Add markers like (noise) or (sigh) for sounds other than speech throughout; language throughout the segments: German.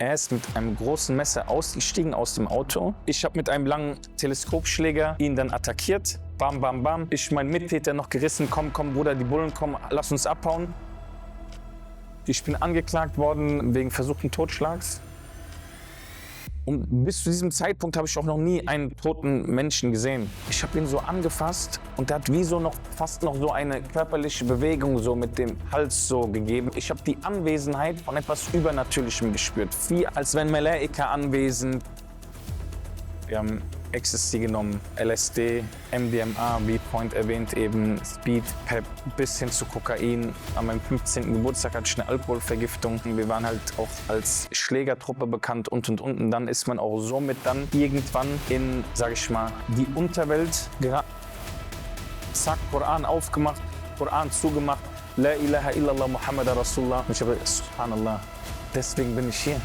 Er ist mit einem großen Messer ausgestiegen aus dem Auto. Ich habe mit einem langen Teleskopschläger ihn dann attackiert. Bam, bam, bam. Ich mein Mittäter noch gerissen. Komm, komm, Bruder, die Bullen kommen, lass uns abhauen. Ich bin angeklagt worden wegen versuchten Totschlags. Und bis zu diesem Zeitpunkt habe ich auch noch nie einen toten Menschen gesehen. Ich habe ihn so angefasst und er hat wie so noch fast noch so eine körperliche Bewegung so mit dem Hals so gegeben. Ich habe die Anwesenheit von etwas Übernatürlichem gespürt, wie als wenn Malaika anwesend. Wir haben Ecstasy genommen, LSD, MDMA, wie Point erwähnt, eben Speed, Pep, bis hin zu Kokain. An meinem 15. Geburtstag hatte ich eine Alkoholvergiftung. Wir waren halt auch als Schlägertruppe bekannt und und und. Und dann ist man auch somit dann irgendwann in, sag ich mal, die Unterwelt geraten. Zack, Koran aufgemacht, Koran zugemacht. La ilaha illallah Muhammad Rasulullah. Ich habe, subhanallah, deswegen bin ich hier.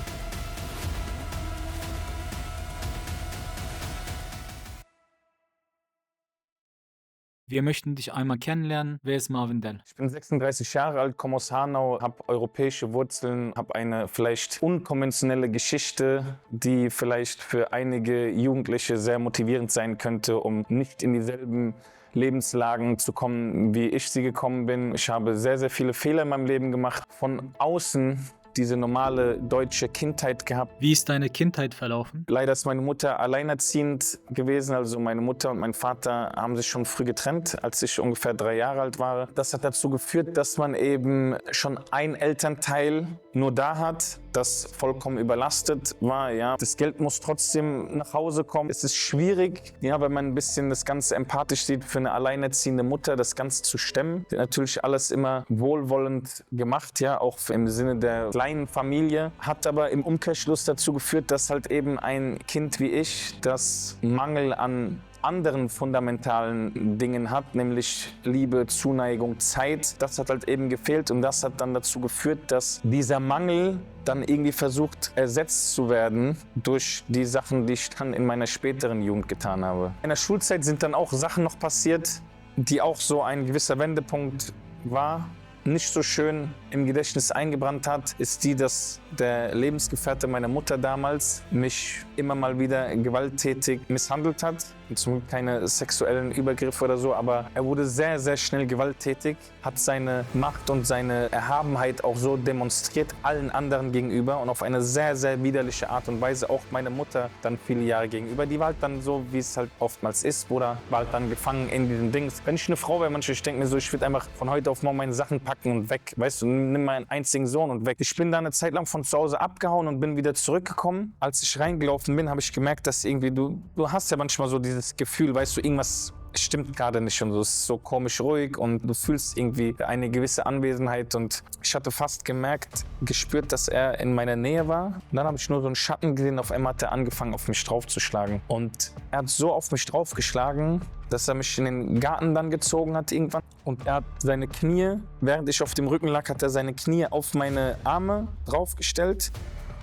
Wir möchten dich einmal kennenlernen. Wer ist Marvin Dell? Ich bin 36 Jahre alt, komme aus Hanau, habe europäische Wurzeln, habe eine vielleicht unkonventionelle Geschichte, die vielleicht für einige Jugendliche sehr motivierend sein könnte, um nicht in dieselben Lebenslagen zu kommen, wie ich sie gekommen bin. Ich habe sehr, sehr viele Fehler in meinem Leben gemacht. Von außen diese normale deutsche Kindheit gehabt. Wie ist deine Kindheit verlaufen? Leider ist meine Mutter alleinerziehend gewesen. Also meine Mutter und mein Vater haben sich schon früh getrennt, als ich ungefähr drei Jahre alt war. Das hat dazu geführt, dass man eben schon ein Elternteil nur da hat, das vollkommen überlastet war. Ja. Das Geld muss trotzdem nach Hause kommen. Es ist schwierig, ja, wenn man ein bisschen das Ganze empathisch sieht, für eine alleinerziehende Mutter das Ganze zu stemmen. Natürlich alles immer wohlwollend gemacht, ja, auch im Sinne der kleinen Familie. Hat aber im Umkehrschluss dazu geführt, dass halt eben ein Kind wie ich das Mangel an anderen fundamentalen Dingen hat, nämlich Liebe, Zuneigung, Zeit. Das hat halt eben gefehlt und das hat dann dazu geführt, dass dieser Mangel dann irgendwie versucht ersetzt zu werden durch die Sachen, die ich dann in meiner späteren Jugend getan habe. In der Schulzeit sind dann auch Sachen noch passiert, die auch so ein gewisser Wendepunkt war nicht so schön im Gedächtnis eingebrannt hat, ist die, dass der Lebensgefährte meiner Mutter damals mich immer mal wieder gewalttätig misshandelt hat. Zum Glück keine sexuellen Übergriffe oder so, aber er wurde sehr, sehr schnell gewalttätig, hat seine Macht und seine Erhabenheit auch so demonstriert allen anderen gegenüber und auf eine sehr, sehr widerliche Art und Weise auch meine Mutter dann viele Jahre gegenüber. Die war halt dann so, wie es halt oftmals ist, oder war halt dann gefangen in diesen Dings. Wenn ich eine Frau wäre, manchmal, ich denke mir so, ich würde einfach von heute auf morgen meine Sachen packen und weg. Weißt du, nimm meinen einzigen Sohn und weg. Ich bin da eine Zeit lang von zu Hause abgehauen und bin wieder zurückgekommen. Als ich reingelaufen bin, habe ich gemerkt, dass irgendwie du, du hast ja manchmal so dieses Gefühl, weißt du, irgendwas stimmt gerade nicht und du bist so komisch ruhig und du fühlst irgendwie eine gewisse Anwesenheit und ich hatte fast gemerkt, gespürt, dass er in meiner Nähe war. Und dann habe ich nur so einen Schatten gesehen, auf einmal hat er angefangen, auf mich draufzuschlagen. Und er hat so auf mich draufgeschlagen, dass er mich in den Garten dann gezogen hat irgendwann. Und er hat seine Knie, während ich auf dem Rücken lag, hat er seine Knie auf meine Arme draufgestellt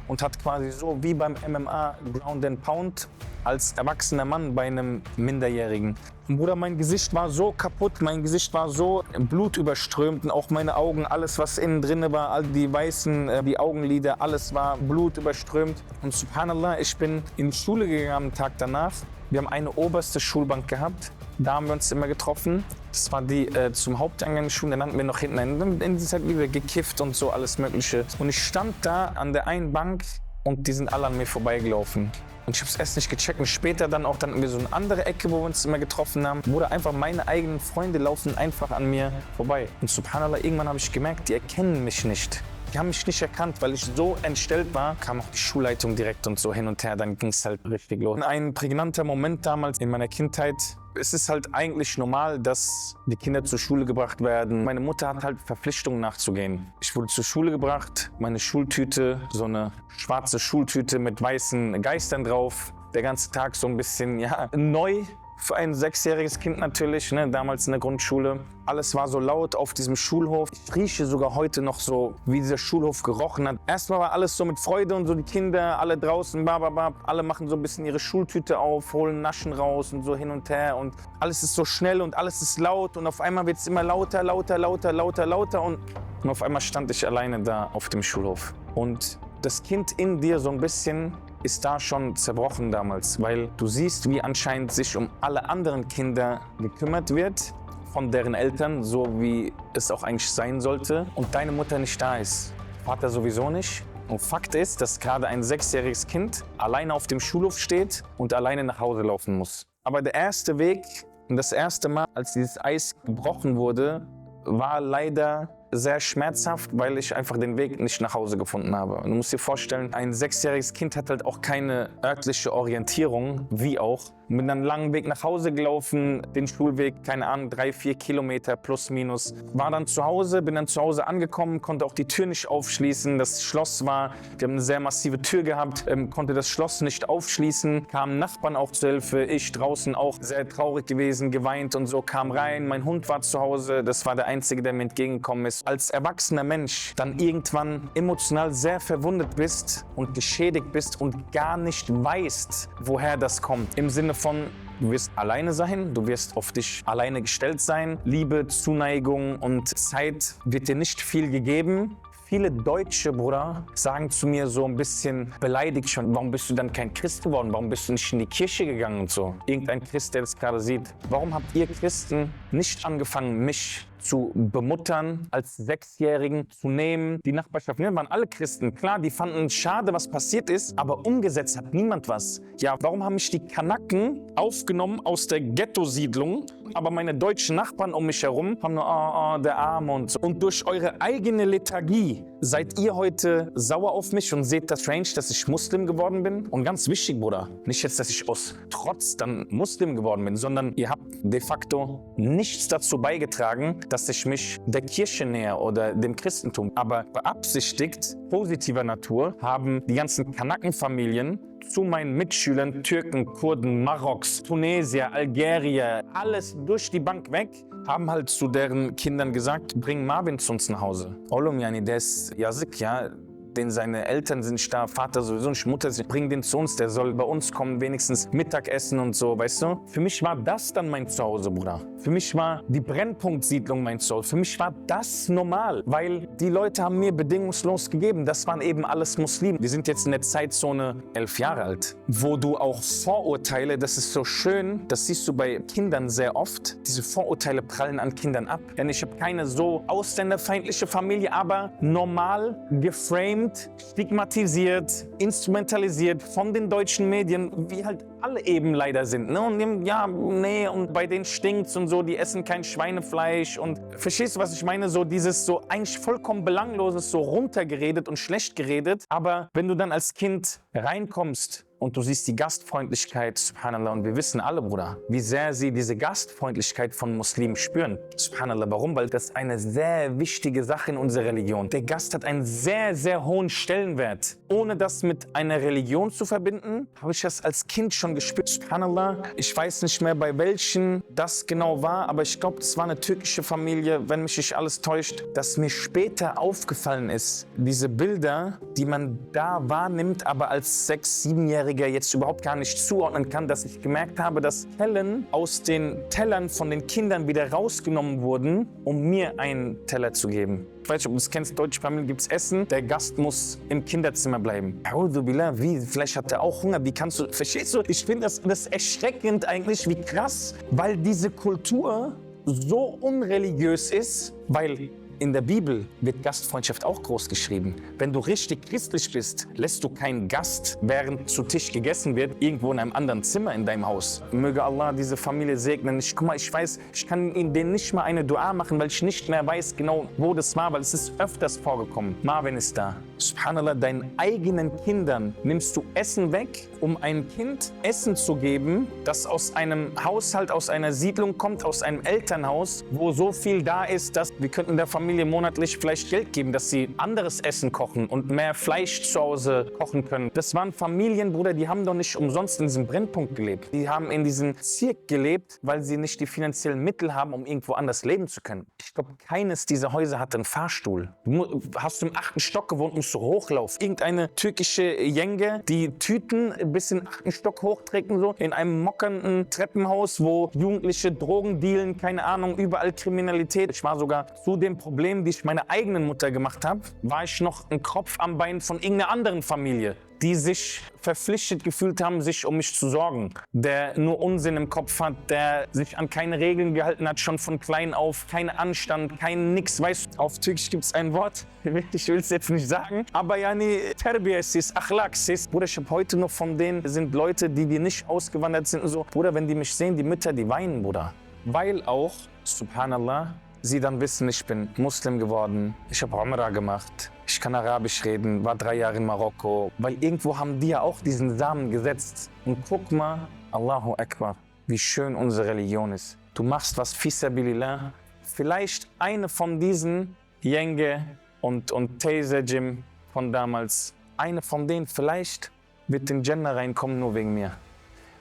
und hat quasi so wie beim MMA Ground and Pound als erwachsener Mann bei einem Minderjährigen. Bruder, mein Gesicht war so kaputt, mein Gesicht war so blutüberströmt und auch meine Augen, alles was innen drin war, all die weißen, äh, die Augenlider, alles war blutüberströmt. Und subhanallah, ich bin in die Schule gegangen am Tag danach. Wir haben eine oberste Schulbank gehabt. Da haben wir uns immer getroffen. Das war die äh, zum Haupteingang der Schule. Dann hatten wir noch hinten einen, in dieser wieder gekifft und so alles Mögliche. Und ich stand da an der einen Bank und die sind alle an mir vorbeigelaufen. Und ich habe es erst nicht gecheckt. Und später dann auch dann irgendwie so eine andere Ecke, wo wir uns immer getroffen haben, da einfach meine eigenen Freunde laufen einfach an mir vorbei. Und subhanallah, irgendwann habe ich gemerkt, die erkennen mich nicht. Die haben mich nicht erkannt, weil ich so entstellt war. Kam auch die Schulleitung direkt und so hin und her. Dann ging es halt richtig los. Ein prägnanter Moment damals in meiner Kindheit. Es ist halt eigentlich normal, dass die Kinder zur Schule gebracht werden. Meine Mutter hat halt Verpflichtungen nachzugehen. Ich wurde zur Schule gebracht, meine Schultüte, so eine schwarze Schultüte mit weißen Geistern drauf. Der ganze Tag so ein bisschen, ja, neu für ein sechsjähriges Kind natürlich, ne, damals in der Grundschule. Alles war so laut auf diesem Schulhof. Ich rieche sogar heute noch so, wie dieser Schulhof gerochen hat. Erstmal war alles so mit Freude und so die Kinder, alle draußen, bababab, alle machen so ein bisschen ihre Schultüte auf, holen Naschen raus und so hin und her und alles ist so schnell und alles ist laut und auf einmal wird es immer lauter, lauter, lauter, lauter, lauter und, und auf einmal stand ich alleine da auf dem Schulhof. Und das Kind in dir so ein bisschen ist da schon zerbrochen damals, weil du siehst, wie anscheinend sich um alle anderen Kinder gekümmert wird von deren Eltern, so wie es auch eigentlich sein sollte, und deine Mutter nicht da ist. Vater sowieso nicht. Und Fakt ist, dass gerade ein sechsjähriges Kind alleine auf dem Schulhof steht und alleine nach Hause laufen muss. Aber der erste Weg und das erste Mal, als dieses Eis gebrochen wurde, war leider sehr schmerzhaft, weil ich einfach den Weg nicht nach Hause gefunden habe. Du musst dir vorstellen, ein sechsjähriges Kind hat halt auch keine örtliche Orientierung, wie auch. Bin dann einen langen Weg nach Hause gelaufen, den Schulweg, keine Ahnung, drei, vier Kilometer plus minus. War dann zu Hause, bin dann zu Hause angekommen, konnte auch die Tür nicht aufschließen. Das Schloss war, wir haben eine sehr massive Tür gehabt, ähm, konnte das Schloss nicht aufschließen. Kamen Nachbarn auch zur Hilfe, ich draußen auch sehr traurig gewesen, geweint und so, kam rein. Mein Hund war zu Hause, das war der Einzige, der mir entgegengekommen ist. Als erwachsener Mensch dann irgendwann emotional sehr verwundet bist und geschädigt bist und gar nicht weißt, woher das kommt. Im Sinne von, du wirst alleine sein, du wirst auf dich alleine gestellt sein. Liebe, Zuneigung und Zeit wird dir nicht viel gegeben. Viele Deutsche, Bruder, sagen zu mir so ein bisschen beleidigt schon, warum bist du dann kein Christ geworden? Warum bist du nicht in die Kirche gegangen und so? Irgendein Christ, der das gerade sieht. Warum habt ihr Christen nicht angefangen, mich zu bemuttern, als Sechsjährigen zu nehmen. Die Nachbarschaft, ne, waren alle Christen. Klar, die fanden schade, was passiert ist, aber umgesetzt hat niemand was. Ja, warum haben mich die Kanaken aufgenommen aus der Ghetto-Siedlung, aber meine deutschen Nachbarn um mich herum haben nur, oh, oh, der Arme und so. Und durch eure eigene Lethargie seid ihr heute sauer auf mich und seht das strange, dass ich Muslim geworden bin. Und ganz wichtig, Bruder, nicht jetzt, dass ich aus Trotz dann Muslim geworden bin, sondern ihr habt de facto nichts dazu beigetragen, dass ich mich der Kirche näher oder dem Christentum. Aber beabsichtigt, positiver Natur, haben die ganzen Kanakenfamilien zu meinen Mitschülern, Türken, Kurden, Maroks, Tunesier, Algerier, alles durch die Bank weg, haben halt zu deren Kindern gesagt, bring Marvin zu uns nach Hause. Oğlum yani der ist yazık ja, den seine Eltern sind da, Vater sowieso nicht, Mutter nicht, bring den zu uns, der soll bei uns kommen, wenigstens Mittagessen und so, weißt du? Für mich war das dann mein Zuhause, Bruder. Für mich war die Brennpunktsiedlung mein Zuhause. Für mich war das normal, weil die Leute haben mir bedingungslos gegeben. Das waren eben alles Muslime. Wir sind jetzt in der Zeitzone elf Jahre alt, wo du auch Vorurteile, das ist so schön, das siehst du bei Kindern sehr oft, diese Vorurteile prallen an Kindern ab. Denn ich habe keine so ausländerfeindliche Familie, aber normal geframed, stigmatisiert, instrumentalisiert von den deutschen Medien, wie halt alle eben leider sind. Ne? Und ja, nee, und bei denen stinkt's und so, die essen kein Schweinefleisch und verstehst du, was ich meine? So dieses so eigentlich vollkommen belangloses, so runtergeredet und schlecht geredet. Aber wenn du dann als Kind reinkommst und du siehst die Gastfreundlichkeit, subhanallah, und wir wissen alle, Bruder, wie sehr sie diese Gastfreundlichkeit von Muslimen spüren. Subhanallah, warum? Weil das eine sehr wichtige Sache in unserer Religion. Der Gast hat einen sehr, sehr hohen Stellenwert. Ohne das mit einer Religion zu verbinden, habe ich das als Kind schon gespürt. Subhanallah, ich weiß nicht mehr, bei welchen das genau war, aber ich glaube, es war eine türkische Familie, wenn mich nicht alles täuscht, dass mir später aufgefallen ist, diese Bilder, die man da wahrnimmt, aber als sechs, siebenjähriger jetzt überhaupt gar nicht zuordnen kann, dass ich gemerkt habe, dass Tellen aus den Tellern von den Kindern wieder rausgenommen wurden, um mir einen Teller zu geben. Weiß nicht, ob du das kennst, deutsche Familien gibt es Essen, der Gast muss im Kinderzimmer bleiben. Billah, wie? Vielleicht hat er auch Hunger, wie kannst du, verstehst du? Ich finde das, das erschreckend eigentlich, wie krass, weil diese Kultur so unreligiös ist, weil in der Bibel wird Gastfreundschaft auch groß geschrieben. Wenn du richtig christlich bist, lässt du keinen Gast, während zu Tisch gegessen wird, irgendwo in einem anderen Zimmer in deinem Haus. Möge Allah diese Familie segnen. Ich, guck mal, ich weiß, ich kann ihnen nicht mal eine Dua machen, weil ich nicht mehr weiß genau, wo das war, weil es ist öfters vorgekommen. Marvin ist da. Subhanallah, deinen eigenen Kindern nimmst du Essen weg, um einem Kind Essen zu geben, das aus einem Haushalt, aus einer Siedlung kommt, aus einem Elternhaus, wo so viel da ist, dass wir könnten der Familie monatlich vielleicht Geld geben, dass sie anderes Essen kochen und mehr Fleisch zu Hause kochen können. Das waren Familien, Bruder, die haben doch nicht umsonst in diesem Brennpunkt gelebt. Die haben in diesem Zirk gelebt, weil sie nicht die finanziellen Mittel haben, um irgendwo anders leben zu können. Ich glaube, keines dieser Häuser hatte einen Fahrstuhl. Du hast im achten Stock gewohnt, musst du hochlaufen. Irgendeine türkische Jenge, die Tüten bis in den achten Stock hochträgt so, in einem mockernden Treppenhaus, wo Jugendliche Drogen dealen, keine Ahnung, überall Kriminalität. Ich war sogar zu dem Problem Problem, die ich meiner eigenen Mutter gemacht habe, war ich noch ein Kopf am Bein von irgendeiner anderen Familie, die sich verpflichtet gefühlt haben, sich um mich zu sorgen. Der nur Unsinn im Kopf hat, der sich an keine Regeln gehalten hat, schon von klein auf. Kein Anstand, kein Nix. Weißt auf Türkisch gibt es ein Wort, (laughs) ich will es jetzt nicht sagen, aber ja, nee, Terbiyes ist, Achlaks ist. Bruder, ich habe heute noch von denen, sind Leute, die, die nicht ausgewandert sind und so. Bruder, wenn die mich sehen, die Mütter, die weinen, Bruder. Weil auch, subhanallah, sie dann wissen, ich bin Muslim geworden, ich habe Umrah gemacht, ich kann Arabisch reden, war drei Jahre in Marokko. Weil irgendwo haben die ja auch diesen Samen gesetzt. Und guck mal, Allahu Akbar, wie schön unsere Religion ist. Du machst was fisabilillah. Vielleicht eine von diesen Yenge und, und Taser Jim von damals, eine von denen vielleicht wird in Jannah reinkommen nur wegen mir.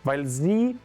Weil sie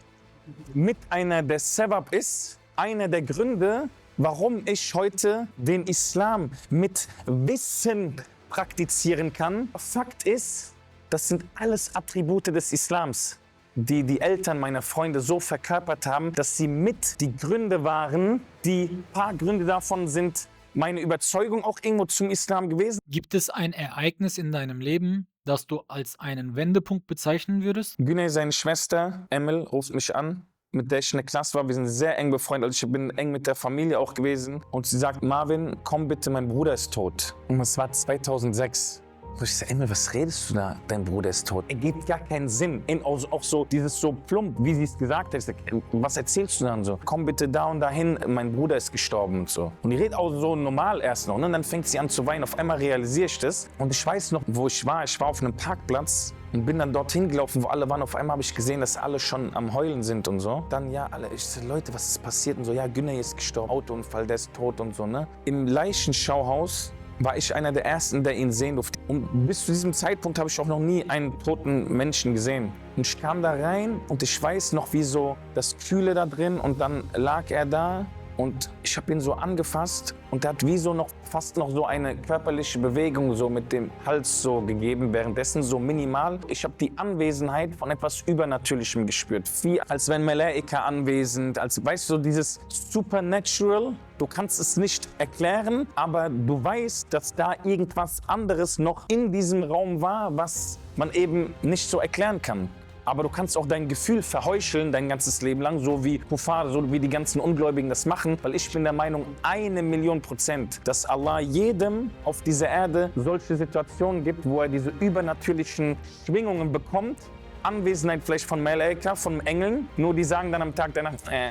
mit einer der Sebab ist, einer der Gründe, warum ich heute den Islam mit Wissen praktizieren kann. Fakt ist, das sind alles Attribute des Islams, die die Eltern meiner Freunde so verkörpert haben, dass sie mit die Gründe waren. Die paar Gründe davon sind meine Überzeugung auch irgendwo zum Islam gewesen. Gibt es ein Ereignis in deinem Leben, das du als einen Wendepunkt bezeichnen würdest? Güney, seine Schwester, Emil, ruft mich an mit der ich in der Klasse war. Wir sind sehr eng befreundet. Also ich bin eng mit der Familie auch gewesen. Und sie sagt, Marvin, komm bitte, mein Bruder ist tot. Und es war 2006. Und ich sage, Emil, was redest du da? Dein Bruder ist tot. Er gibt gar keinen Sinn. In, auch, auch so dieses so plump, wie sie es gesagt hat. Ich sag, was erzählst du dann so? Komm bitte da und dahin, mein Bruder ist gestorben und so. Und die redet auch so normal erst noch. Ne? Und dann fängt sie an zu weinen. Auf einmal realisiere ich das. Und ich weiß noch, wo ich war. Ich war auf einem Parkplatz und bin dann dorthin gelaufen, wo alle waren. Auf einmal habe ich gesehen, dass alle schon am Heulen sind und so. Dann, ja, alle, ich so, Leute, was ist passiert? Und so, ja, Güney ist gestorben, Autounfall, der ist tot und so, ne? Im Leichenschauhaus war ich einer der Ersten, der ihn sehen durfte. Und bis zu diesem Zeitpunkt habe ich auch noch nie einen toten Menschen gesehen. Und ich kam da rein und ich weiß noch, wie so das Kühle da drin und dann lag er da und ich habe ihn so angefasst und er hat wie so noch fast noch so eine körperliche Bewegung so mit dem Hals so gegeben, währenddessen so minimal. Ich habe die Anwesenheit von etwas Übernatürlichem gespürt, wie als wenn Malaika anwesend, als weißt du, dieses Supernatural. Du kannst es nicht erklären, aber du weißt, dass da irgendwas anderes noch in diesem Raum war, was man eben nicht so erklären kann. Aber du kannst auch dein Gefühl verheucheln dein ganzes Leben lang, so wie Kufar, so wie die ganzen Ungläubigen das machen. Weil ich bin der Meinung, eine Million Prozent, dass Allah jedem auf dieser Erde solche Situationen gibt, wo er diese übernatürlichen Schwingungen bekommt. Anwesenheit vielleicht von Malaika, von Engeln. Nur die sagen dann am Tag danach, äh,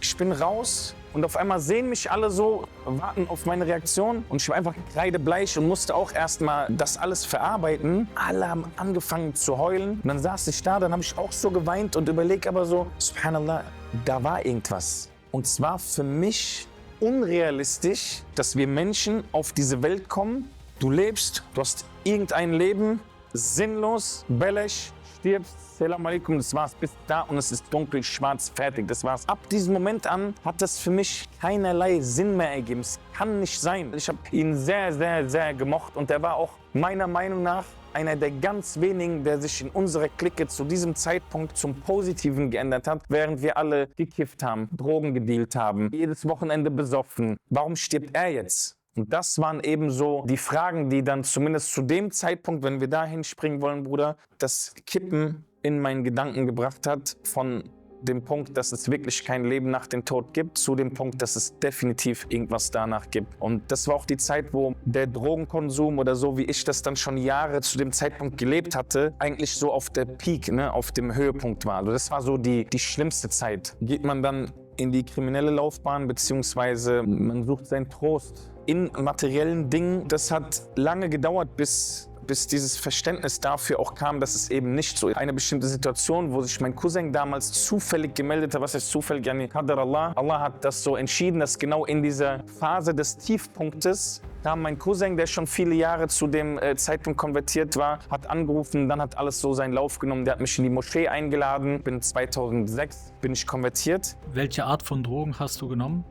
ich bin raus, und auf einmal sehen mich alle so, warten auf meine Reaktion. Und ich war einfach kreidebleich und musste auch erstmal das alles verarbeiten. Alle haben angefangen zu heulen. Und dann saß ich da, dann habe ich auch so geweint und überlege aber so, subhanallah, da war irgendwas. Und zwar für mich unrealistisch, dass wir Menschen auf diese Welt kommen. Du lebst, du hast irgendein Leben, sinnlos, bellisch, stirbst, Salam alaikum, das war's bis da und es ist dunkel, schwarz, fertig, das war's. Ab diesem Moment an hat das für mich keinerlei Sinn mehr ergeben. Es kann nicht sein. Ich habe ihn sehr, sehr, sehr gemocht und er war auch meiner Meinung nach einer der ganz wenigen, der sich in unserer Clique zu diesem Zeitpunkt zum Positiven geändert hat, während wir alle gekifft haben, Drogen gedealt haben, jedes Wochenende besoffen. Warum stirbt er jetzt? Und das waren eben so die Fragen, die dann zumindest zu dem Zeitpunkt, wenn wir dahin springen wollen, Bruder, das Kippen in meinen Gedanken gebracht hat von dem Punkt, dass es wirklich kein Leben nach dem Tod gibt, zu dem Punkt, dass es definitiv irgendwas danach gibt. Und das war auch die Zeit, wo der Drogenkonsum oder so, wie ich das dann schon Jahre zu dem Zeitpunkt gelebt hatte, eigentlich so auf der Peak, ne, auf dem Höhepunkt war. Also das war so die, die schlimmste Zeit. Geht man dann in die kriminelle Laufbahn, beziehungsweise man sucht seinen Trost in materiellen Dingen. Das hat lange gedauert, bis bis dieses Verständnis dafür auch kam, dass es eben nicht so eine bestimmte Situation, wo sich mein Cousin damals zufällig gemeldet hat, was ist zufällig, yani Qadar Allah. Allah hat das so entschieden, dass genau in dieser Phase des Tiefpunktes kam mein Cousin, der schon viele Jahre zu dem äh, Zeitpunkt konvertiert war, hat angerufen, dann hat alles so seinen Lauf genommen. Der hat mich in die Moschee eingeladen. Bin 2006 bin ich konvertiert. Welche Art von Drogen hast du genommen?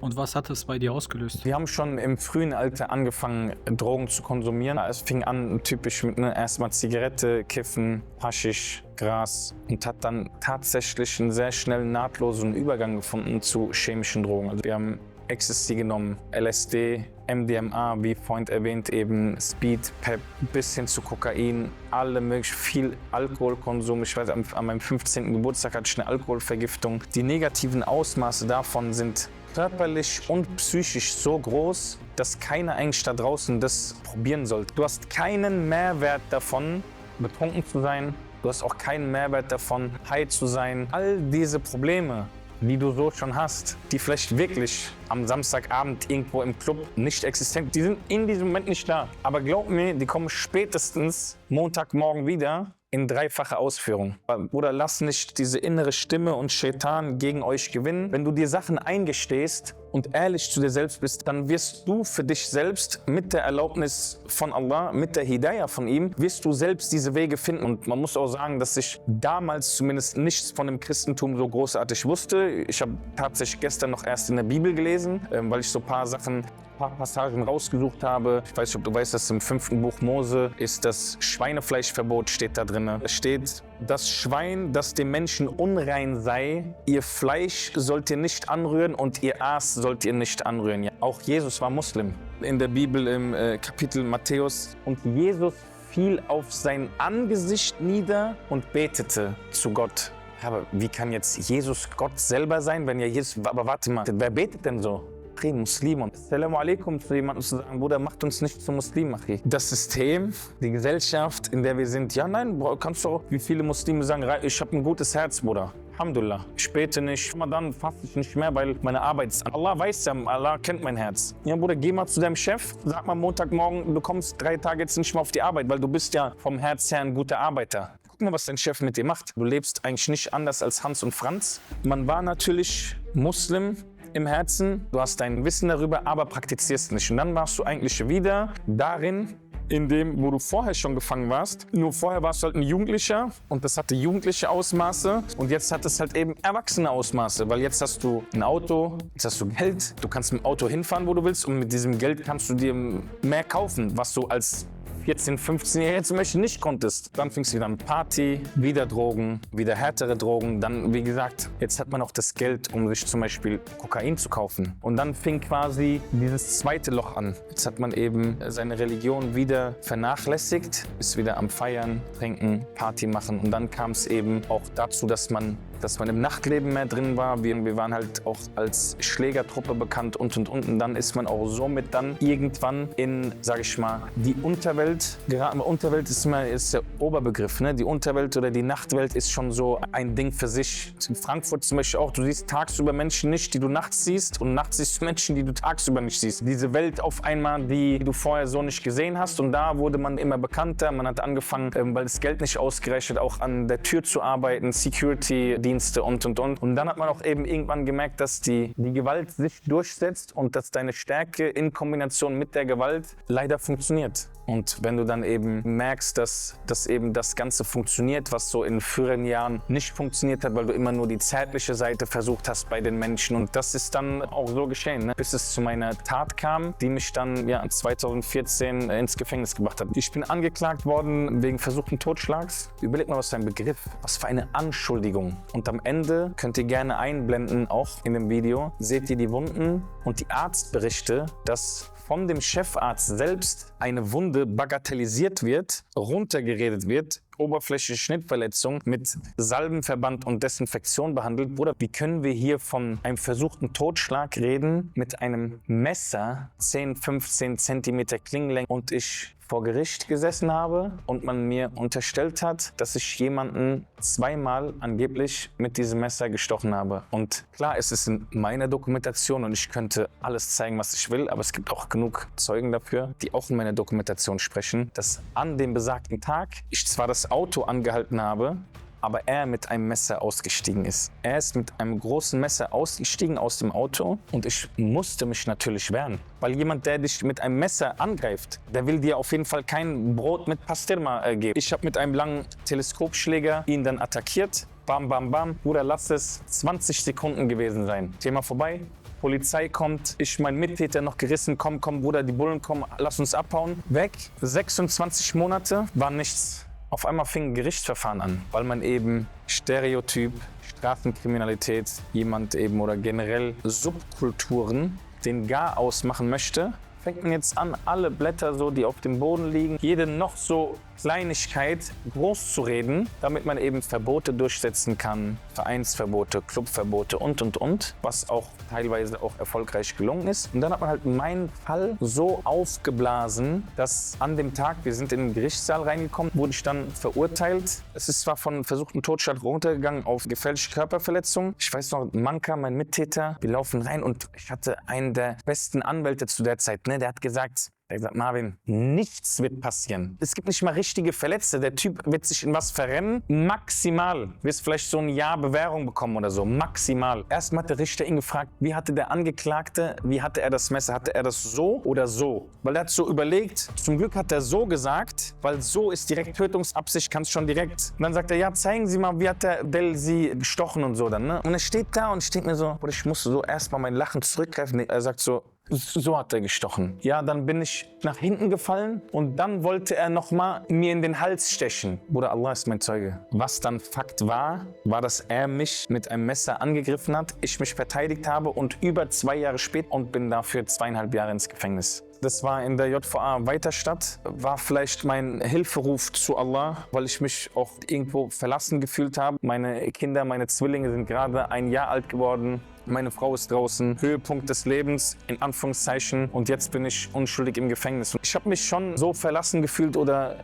Und was hat es bei dir ausgelöst? Wir haben schon im frühen Alter angefangen, Drogen zu konsumieren. Es fing an typisch mit ne, erstmal Zigarette, Kiffen, Haschisch, Gras und hat dann tatsächlich einen sehr schnellen, nahtlosen Übergang gefunden zu chemischen Drogen. Also wir haben Ecstasy genommen, LSD, MDMA, wie Freund erwähnt, eben Speed, Pep, bis hin zu Kokain, alle möglich, viel Alkoholkonsum. Ich weiß, an meinem 15. Geburtstag hatte ich eine Alkoholvergiftung. Die negativen Ausmaße davon sind körperlich und psychisch so groß, dass keiner eigentlich da draußen das probieren sollte. Du hast keinen Mehrwert davon, betrunken zu sein. Du hast auch keinen Mehrwert davon, high zu sein. All diese Probleme, die du so schon hast, die vielleicht wirklich am Samstagabend irgendwo im Club nicht existent, die sind in diesem Moment nicht da. Aber glaub mir, die kommen spätestens Montagmorgen wieder in dreifache Ausführung. Bruder, lass nicht diese innere Stimme und Shaitan gegen euch gewinnen. Wenn du dir Sachen eingestehst und ehrlich zu dir selbst bist, dann wirst du für dich selbst mit der Erlaubnis von Allah, mit der Hidayah von ihm, wirst du selbst diese Wege finden. Und man muss auch sagen, dass ich damals zumindest nichts von dem Christentum so großartig wusste. Ich habe tatsächlich gestern noch erst in der Bibel gelesen, ähm, weil ich so ein paar Sachen paar Passagen rausgesucht habe. Ich weiß nicht, ob du weißt, dass im fünften Buch Mose ist das Schweinefleischverbot steht da drin. Es steht, das Schwein, das dem Menschen unrein sei, ihr Fleisch sollt ihr nicht anrühren und ihr Aas sollt ihr nicht anrühren. Ja, auch Jesus war Muslim. In der Bibel im äh, Kapitel Matthäus. Und Jesus fiel auf sein Angesicht nieder und betete zu Gott. Aber wie kann jetzt Jesus Gott selber sein, wenn ja Jesus. Aber warte mal, wer betet denn so? Muslim und Assalamu alaikum zu jemandem zu sagen, Bruder, macht uns nicht zu Muslim, Achi. Das System, die Gesellschaft, in der wir sind, ja nein, kannst du auch, wie viele Muslime sagen, ich habe ein gutes Herz, Bruder. Alhamdulillah. Ich bete nicht, dann fasse ich nicht mehr, weil meine Arbeit ist. Allah weiß ja, Allah kennt mein Herz. Ja, Bruder, geh mal zu deinem Chef, sag mal Montagmorgen, du kommst drei Tage jetzt nicht mehr auf die Arbeit, weil du bist ja vom Herz her ein guter Arbeiter. Guck mal, was dein Chef mit dir macht. Du lebst eigentlich nicht anders als Hans und Franz. Man war natürlich Muslim, im Herzen, du hast dein Wissen darüber, aber praktizierst nicht. Und dann warst du eigentlich wieder darin, in dem, wo du vorher schon gefangen warst. Nur vorher warst du halt ein Jugendlicher und das hatte jugendliche Ausmaße und jetzt hat es halt eben erwachsene Ausmaße, weil jetzt hast du ein Auto, jetzt hast du Geld, du kannst mit dem Auto hinfahren, wo du willst und mit diesem Geld kannst du dir mehr kaufen, was du als 14, 15-Jährige zum Beispiel nicht konntest. Dann fingst du wieder an Party, wieder Drogen, wieder härtere Drogen. Dann, wie gesagt, jetzt hat man auch das Geld, um sich zum Beispiel Kokain zu kaufen. Und dann fing quasi dieses zweite Loch an. Jetzt hat man eben seine Religion wieder vernachlässigt, ist wieder am Feiern, Trinken, Party machen. Und dann kam es eben auch dazu, dass man dass man im Nachtleben mehr drin war. Wir, wir waren halt auch als Schlägertruppe bekannt und und und. Dann ist man auch somit dann irgendwann in, sag ich mal, die Unterwelt geraten. Unterwelt ist immer ist der Oberbegriff. Ne? Die Unterwelt oder die Nachtwelt ist schon so ein Ding für sich. In Frankfurt zum Beispiel auch. Du siehst tagsüber Menschen nicht, die du nachts siehst. Und nachts siehst du Menschen, die du tagsüber nicht siehst. Diese Welt auf einmal, die du vorher so nicht gesehen hast. Und da wurde man immer bekannter. Man hat angefangen, ähm, weil das Geld nicht ausgerechnet, auch an der Tür zu arbeiten, Security, Dienste und und und. Und dann hat man auch eben irgendwann gemerkt, dass die, die Gewalt sich durchsetzt und dass deine Stärke in Kombination mit der Gewalt leider funktioniert. Und wenn du dann eben merkst, dass, dass eben das Ganze funktioniert, was so in früheren Jahren nicht funktioniert hat, weil du immer nur die zärtliche Seite versucht hast bei den Menschen. Und das ist dann auch so geschehen, ne? bis es zu meiner Tat kam, die mich dann ja, 2014 ins Gefängnis gebracht hat. Ich bin angeklagt worden wegen versuchten Totschlags. Überleg mal, was für ein Begriff, was für eine Anschuldigung. Und am Ende könnt ihr gerne einblenden, auch in dem Video, seht ihr die Wunden und die Arztberichte, dass von dem Chefarzt selbst eine Wunde bagatellisiert wird, runtergeredet wird, oberflächliche Schnittverletzung mit Salbenverband und Desinfektion behandelt. Bruder, wie können wir hier von einem versuchten Totschlag reden mit einem Messer 10, 15 Zentimeter Klingenlänge und ich vor Gericht gesessen habe und man mir unterstellt hat, dass ich jemanden zweimal angeblich mit diesem Messer gestochen habe. Und klar, es ist in meiner Dokumentation und ich könnte alles zeigen, was ich will, aber es gibt auch genug Zeugen dafür, die auch in meiner Dokumentation sprechen, dass an dem besagten Tag ich zwar das Auto angehalten habe, aber er mit einem Messer ausgestiegen ist. Er ist mit einem großen Messer ausgestiegen aus dem Auto und ich musste mich natürlich wehren. Weil jemand, der dich mit einem Messer angreift, der will dir auf jeden Fall kein Brot mit Pastirma äh, geben. Ich habe mit einem langen Teleskopschläger ihn dann attackiert. Bam, bam, bam. Bruder, lass es 20 Sekunden gewesen sein. Thema vorbei. Polizei kommt, ich mein Mittäter noch gerissen, komm, komm, Bruder, die Bullen kommen, lass uns abhauen. Weg. 26 Monate war nichts. Auf einmal fing ein Gerichtsverfahren an, weil man eben Stereotyp, Straßenkriminalität, jemand eben oder generell Subkulturen den Gar ausmachen möchte, fängt man jetzt an, alle Blätter so, die auf dem Boden liegen, jede noch so Kleinigkeit groß zu reden, damit man eben Verbote durchsetzen kann, Vereinsverbote, Clubverbote und und und, was auch teilweise auch erfolgreich gelungen ist. Und dann hat man halt meinen Fall so aufgeblasen, dass an dem Tag, wir sind in den Gerichtssaal reingekommen, wurde ich dann verurteilt. Es ist zwar von versuchten Totschlag runtergegangen auf gefälschte Körperverletzung. Ich weiß noch, Manka, mein Mittäter, wir laufen rein und ich hatte einen der besten Anwälte zu der Zeit, ne, der hat gesagt, er hat gesagt, Marvin, nichts wird passieren. Es gibt nicht mal richtige Verletzte. Der Typ wird sich in was verrennen. Maximal. Wirst vielleicht so ein Jahr Bewährung bekommen oder so. Maximal. Erstmal hat der Richter ihn gefragt, wie hatte der Angeklagte, wie hatte er das Messer? Hatte er das so oder so? Weil er hat so überlegt, zum Glück hat er so gesagt, weil so ist direkt Tötungsabsicht, kannst schon direkt. Und dann sagt er, ja, zeigen Sie mal, wie hat der Del sie gestochen und so dann. Ne? Und er steht da und steht mir so, ich musste so erstmal mein Lachen zurückgreifen. Er sagt so, so hat er gestochen. Ja, dann bin ich nach hinten gefallen und dann wollte er noch mal mir in den Hals stechen. Bruder, Allah ist mein Zeuge. Was dann Fakt war, war, dass er mich mit einem Messer angegriffen hat, ich mich verteidigt habe und über zwei Jahre später und bin dafür zweieinhalb Jahre ins Gefängnis. Das war in der JVA Weiterstadt, war vielleicht mein Hilferuf zu Allah, weil ich mich auch irgendwo verlassen gefühlt habe. Meine Kinder, meine Zwillinge sind gerade ein Jahr alt geworden. Meine Frau ist draußen, Höhepunkt des Lebens, in Anführungszeichen. Und jetzt bin ich unschuldig im Gefängnis. Ich habe mich schon so verlassen gefühlt oder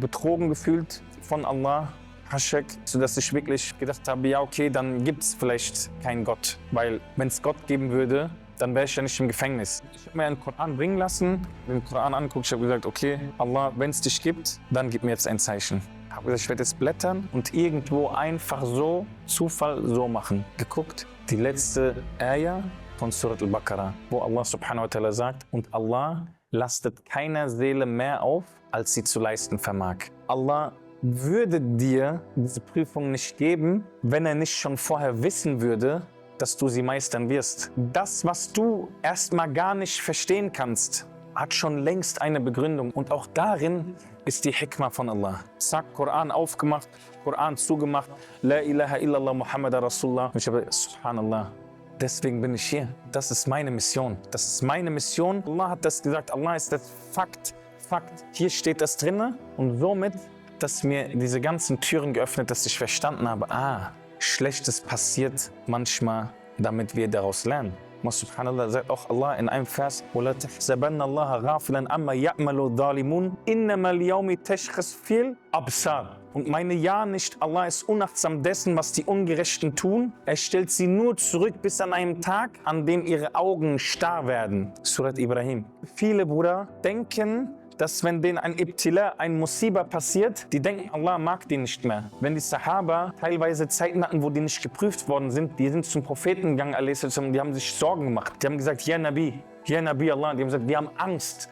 betrogen gefühlt von Allah. Haschek, sodass ich wirklich gedacht habe, ja okay, dann gibt es vielleicht keinen Gott. Weil wenn es Gott geben würde, dann wäre ich ja nicht im Gefängnis. Ich habe mir einen Koran bringen lassen, den Koran angeguckt, ich habe gesagt, okay, Allah, wenn es dich gibt, dann gib mir jetzt ein Zeichen. Ich habe gesagt, ich werde jetzt blättern und irgendwo einfach so, Zufall so machen. Geguckt, die letzte Ayah von Surat al-Baqarah, wo Allah subhanahu wa ta'ala sagt, und Allah lastet keiner Seele mehr auf, als sie zu leisten vermag. Allah würde dir diese Prüfung nicht geben, wenn er nicht schon vorher wissen würde, dass du sie meistern wirst. Das, was du erstmal gar nicht verstehen kannst, hat schon längst eine Begründung. Und auch darin ist die Hikmah von Allah. Zack, Koran aufgemacht, Koran zugemacht, La ilaha illallah Muhammad Rasulullah. Und ich habe, Subhanallah, deswegen bin ich hier. Das ist meine Mission. Das ist meine Mission. Allah hat das gesagt. Allah ist das Fakt. Fakt. Hier steht das drin. Und somit, dass mir diese ganzen Türen geöffnet, dass ich verstanden habe, ah, Schlechtes passiert manchmal, damit wir daraus lernen. Subhanallah sagt auch Allah in einem Vers, وَلَا تَحْسَبَنَّ اللَّهَ غَافِلًا أَمَّا يَعْمَلُ الظَّالِمُونَ إِنَّمَا الْيَوْمِ تَشْخَصْ فِي الْأَبْصَارِ Und meine Ja nicht, Allah ist unachtsam dessen, was die Ungerechten tun. Er stellt sie nur zurück bis an einen Tag, an dem ihre Augen starr werden. Surat Ibrahim. Viele Brüder denken, dass wenn denen ein Ibtila, ein Musiba passiert, die denken, Allah mag die nicht mehr. Wenn die Sahaba teilweise Zeiten hatten, wo die nicht geprüft worden sind, die sind zum Propheten gegangen, die haben sich Sorgen gemacht. Die haben gesagt, Ja Nabi, Ja Nabi Allah. Die haben gesagt, wir haben Angst.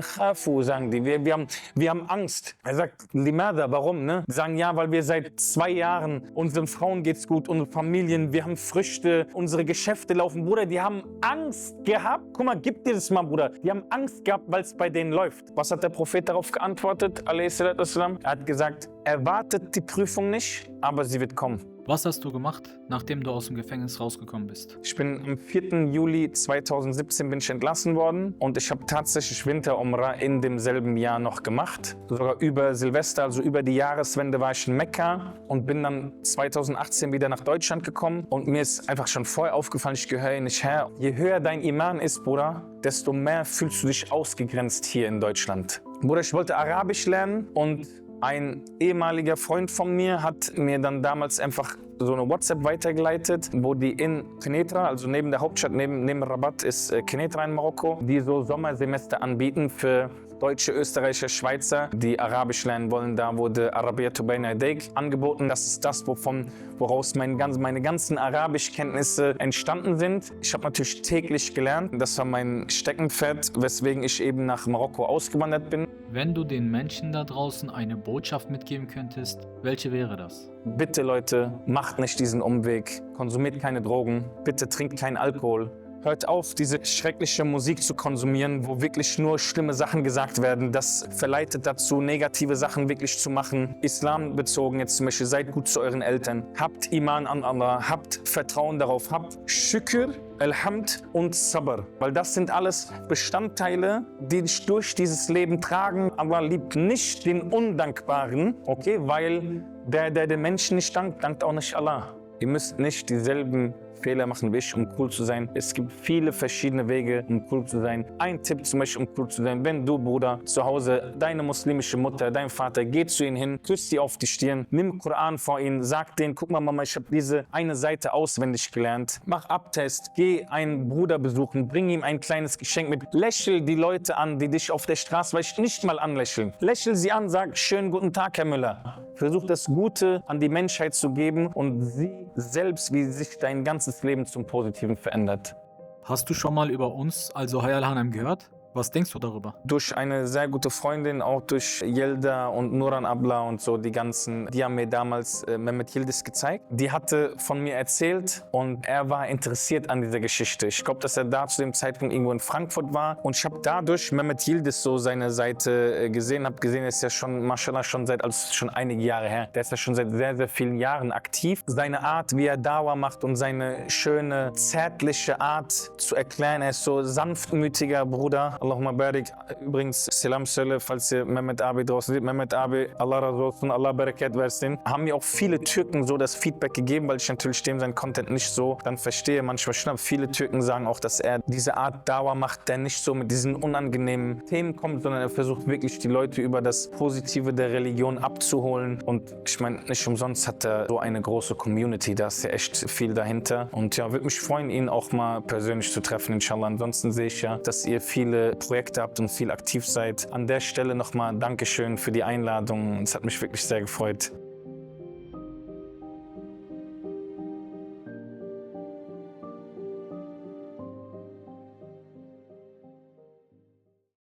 Khafu, sagen die. Wir, wir, haben, wir haben Angst. Er sagt, Limada, warum? Ne? Sagen, ja, weil wir seit zwei Jahren, unseren Frauen geht's gut, unsere Familien, wir haben Früchte, unsere Geschäfte laufen. Bruder, die haben Angst gehabt. Guck mal, gib dir das mal, Bruder. Die haben Angst gehabt, weil es bei denen läuft. Was hat der Prophet darauf geantwortet? Er hat gesagt, erwartet die Prüfung nicht, aber sie wird kommen. Was hast du gemacht, nachdem du aus dem Gefängnis rausgekommen bist? Ich bin am 4. Juli 2017 bin ich entlassen worden und ich habe tatsächlich Winterumrah in demselben Jahr noch gemacht. Sogar über Silvester, also über die Jahreswende war ich in Mekka und bin dann 2018 wieder nach Deutschland gekommen und mir ist einfach schon vorher aufgefallen, ich gehöre nicht her. Je höher dein Iman ist, Bruder, desto mehr fühlst du dich ausgegrenzt hier in Deutschland. Bruder, ich wollte Arabisch lernen und ein ehemaliger Freund von mir hat mir dann damals einfach so eine WhatsApp weitergeleitet, wo die in Kenetra, also neben der Hauptstadt, neben, neben Rabat ist äh, Kenetra in Marokko, die so Sommersemester anbieten für Deutsche, Österreicher, Schweizer, die Arabisch lernen wollen. Da wurde Arabia Tubayna Deik angeboten. Das ist das, wovon, woraus mein meine ganzen Arabischkenntnisse entstanden sind. Ich habe natürlich täglich gelernt. Das war mein Steckenpferd, weswegen ich eben nach Marokko ausgewandert bin. Wenn du den Menschen da draußen eine Botschaft mitgeben könntest, welche wäre das? Bitte Leute, macht nicht diesen Umweg, konsumiert keine Drogen, bitte trinkt keinen Alkohol, Hört auf, diese schreckliche Musik zu konsumieren, wo wirklich nur schlimme Sachen gesagt werden. Das verleitet dazu, negative Sachen wirklich zu machen. Islam bezogen jetzt zum Beispiel, seid gut zu euren Eltern. Habt Iman an Allah, habt Vertrauen darauf, habt Shukr, Alhamd und Sabr. Weil das sind alles Bestandteile, die dich durch dieses Leben tragen. Allah liebt nicht den Undankbaren, okay? Weil der, der den Menschen nicht dankt, dankt auch nicht Allah. Ihr müsst nicht dieselben Fehler machen ich, um cool zu sein. Es gibt viele verschiedene Wege, um cool zu sein. Ein Tipp zum Beispiel, um cool zu sein, wenn du, Bruder, zu Hause, deine muslimische Mutter, dein Vater, geh zu ihnen hin, küsst sie auf die Stirn, nimm Koran vor ihnen, sag denen, guck mal Mama, ich habe diese eine Seite auswendig gelernt. Mach Abtest, geh einen Bruder besuchen, bring ihm ein kleines Geschenk mit. Lächel die Leute an, die dich auf der Straße vielleicht nicht mal anlächeln. Lächel sie an, sag schönen guten Tag, Herr Müller. Versuch das Gute an die Menschheit zu geben und sieh selbst, wie sich dein ganzes Leben zum Positiven verändert. Hast du schon mal über uns, also Hayal Hanam, gehört? Was denkst du darüber? Durch eine sehr gute Freundin, auch durch Yelda und Nuran Abla und so, die ganzen, die haben mir damals äh, Mehmet Yildiz gezeigt. Die hatte von mir erzählt und er war interessiert an dieser Geschichte. Ich glaube, dass er da zu dem Zeitpunkt irgendwo in Frankfurt war und ich habe dadurch Mehmet Yildiz so seine Seite äh, gesehen, habe gesehen, er ist ja schon, mashallah, schon seit, also schon einige Jahre her. Der ist ja schon seit sehr, sehr vielen Jahren aktiv. Seine Art, wie er Dawa macht und seine schöne, zärtliche Art zu erklären, er ist so sanftmütiger Bruder. Allahumma barik. Übrigens, Selam söyle, falls ihr Mehmet Abi draußen seht. Mehmet Abi, Allah razı Allah bereket versin. Haben mir auch viele Türken so das Feedback gegeben, weil ich natürlich dem sein Content nicht so dann verstehe. Manchmal schon, viele Türken sagen auch, dass er diese Art Dauer macht, der nicht so mit diesen unangenehmen Themen kommt, sondern er versucht wirklich die Leute über das Positive der Religion abzuholen. Und ich meine, nicht umsonst hat er so eine große Community, da ist ja echt viel dahinter. Und ja, würde mich freuen, ihn auch mal persönlich zu treffen, inshallah. Ansonsten sehe ich ja, dass ihr viele Projekte habt und viel aktiv seid. An der Stelle nochmal Dankeschön für die Einladung. Es hat mich wirklich sehr gefreut.